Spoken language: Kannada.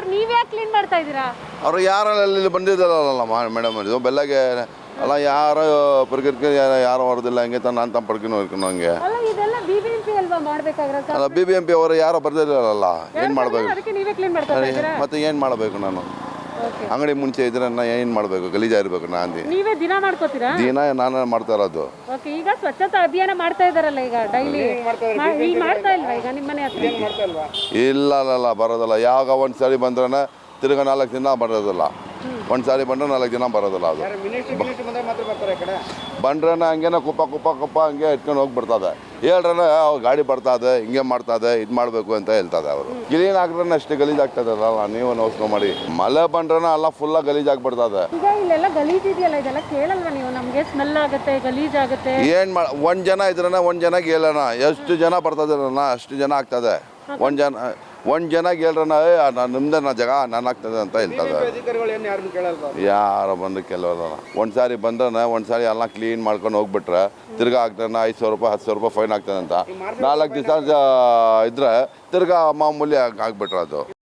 ಸರ್ ನೀವ್ಯಾಕೆ ಕ್ಲೀನ್ ಮಾಡ್ತಾ ಇದ್ದೀರಾ? ಅವರು ಯಾರಲ್ಲಿ ಇಲ್ಲಿ ಬಂದಿದ್ದಾರಲ್ಲ ಮೇಡಮ್ ಇದು ಬೆಲ್ಲಗೆ ಅಲ್ಲ ಯಾರೋ ಪ್ರಕೃತಿ ಯಾರೋ ಹೊರದಿಲ್ಲ ಹಂಗೆ ತಾನು ನಾನು ತಮ್ಮ ಪಡ್ಕೊಂಡು ಹೋಗ್ಕೊಂಡು ಹಂಗೆ ಅಲ್ಲ ಇದೆಲ್ಲ ಬಿಬಿಎಂಪಿ ಅಲ್ವಾ ಮಾಡ್ಬೇಕಾಗಿರೋ ಅಲ್ಲ ಬಿ ಬಿ ಎಂ ಪಿ ಅವರು ಯಾರೋ ಬರ್ದಿದ್ದಾರಲ್ಲ ಏನು ಮಾಡಬೇಕು? ಅದಕ್ಕೆ ನೀವೇ ಕ್ಲೀನ್ ಮಾಡ್ತಾ ಇದ್ದೀರಾ? ಮತ್ತೆ ಏನು ಮಾಡಬೇಕು ನಾನು? ಓಕೆ ಅಂಗಡಿ ಮುಂಚೆ ಇದ್ರೆ ನಾ ಏನು ಮಾಡಬೇಕು? ಗಲೀಜಾ ಇರಬೇಕು ನಾನು ನೀವೇ ದಿನ ಮಾಡ್ಕೋತೀರಾ? ದಿನ ನಾನು ಮಾಡ್ತಾ ಇರೋದು. ಓಕೆ ಈಗ ಸ್ವಚ್ಛತಾ ಅಭಿಯಾನ ಮಾಡ್ತಾ ಇದಾರಲ್ಲ ಈಗ ಡೈಲಿ ಈಗ ಮಾಡ್ತಾ ಇಲ್ವಾ ಈಗ ಹತ್ರ? ಇಲ್ಲ ಅಲ್ಲ ಬರೋದಲ್ಲ. ಯಾವಾಗ ಒಂದು ಸರಿ ಬಂದ್ರೆ ತಿರ್ಗ ನಾಲ್ಕು ದಿನ ಬರೋದಿಲ್ಲ. ಒಂದು ಸಾರಿ ಬಂದ್ರೆ ನಾಲ್ಕು ಜನ ಬರೋದಿಲ್ಲ ಅದು. ಬಂಡ್ರನ ಹಂಗೆ ಬಂದಾಗ ಮಾತ್ರ ಬರ್ತಾರೆ ಈ ಕಡೆ? ಬಂದ್ರನ ಹಂಗೇನ ಕುಪ್ಪ ಕುಪ್ಪ ಕುಪ್ಪ ಹಂಗೆ ಇಟ್ಕೊಂಡು ಹೋಗಿ ಬರ್ತದೆ ಹೇಳ್ರನ ಗಾಡಿ ಬರ್ತದೆ ಹಿಂಗೆ ಮಾಡ್ತದೆ ಇದು ಮಾಡಬೇಕು ಅಂತ ಹೇಳ್ತದೆ ಅವರು. ಕ್ಲೀನ್ ಆಗ್ರನ ಅಷ್ಟೇ ಗಲೀಜ್ ಆಗ್ತದಲ್ಲ ನೀವು ನೋಸ್ಕೊ ಮಾಡಿ. ಮಳೆ ಬಂದ್ರನ ಅಲ್ಲ ಫುಲ್ಲ ಗಲೀಜ್ ಆಗ್ಬಿಡ್ತದೆ ಏನ್ ಒಂದ್ ಗಲೀಜ್ ಇದೆಯಲ್ಲ ಇದೆಲ್ಲ ಕೇಳಲ್ವಾ ನೀವು? ನಮ್ಗೆ ಸ್ಮೆಲ್ ಆಗುತ್ತೆ ಗಲೀಜ್ ಆಗುತ್ತೆ ಏನು ಮಾಡ ಒಂದು ಜನ ಇದ್ರನ ಒಂದು ಜನಕ್ಕೆ ಹೇಳೋಣ. ಎಷ್ಟು ಜನ ಬರ್ತದ ಅಷ್ಟು ಜನ ಆಗ್ತದೆ. ಒಂದು ಜನ ಒಂದು ಜನಕ್ಕೆ ಹೇಳ್ರನ ಏ ನಾನು ನಿಮ್ದೆ ನಾ ಜಾಗ ನಾನು ಆಗ್ತದೆ ಅಂತ ಹೇಳ್ತದೆ ಯಾರು ಬಂದು ಕೆಲವಲ್ಲ ಒಂದು ಸಾರಿ ಬಂದ್ರೆ ಒಂದು ಸಾರಿ ಎಲ್ಲ ಕ್ಲೀನ್ ಮಾಡ್ಕೊಂಡು ಹೋಗ್ಬಿಟ್ರೆ ತಿರ್ಗಾ ಆಗ್ತಾನೆ ಐದು ಸಾವಿರ ರೂಪಾಯಿ ಹತ್ತು ಸಾವಿರ ರೂಪಾಯಿ ಫೈನ್ ಆಗ್ತದೆ ಅಂತ. ನಾಲ್ಕು ದಿವಸ ಇದ್ರೆ ತಿರ್ಗಾ ಮಾಮೂಲಿ ಆಗ್ಬಿಟ್ರೆ ಅದು.